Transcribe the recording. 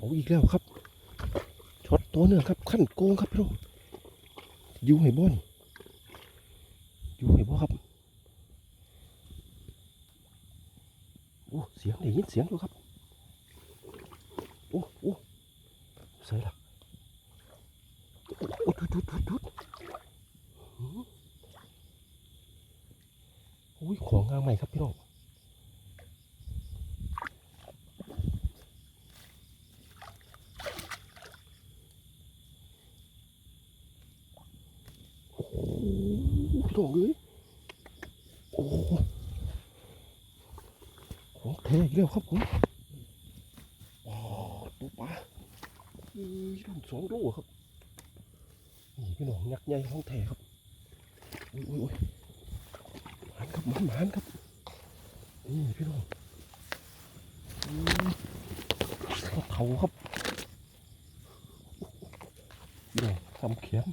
เอาอีกแล้วครับช็อตตัวเนื้อครับ ขั้นโกงครับพี่น้องยู่ให้บ่นยู่ให้บ่ครับโอ้เสียงได้ยินเสียงอยู่ครับโอ้โอ้ใส่ละโอ้ดุดดุดดุดดุดหืออุ้ยของงามใหม่ครับพี่น้อง โอ้โห พี่น้องเอ้ยโอ้โหของแท้อีกแล้วครับผมว้ตัวปลาเอ้ยรุ่นสองโลครับ นี่พี่น้องยักษ์ใหญ่ของแท้ครับโอ้ยอุ้ยอุ้ยหมานครับหมานหมานครับ นี่พี่น้องอืมข้าครับพี่น้องทำเขียน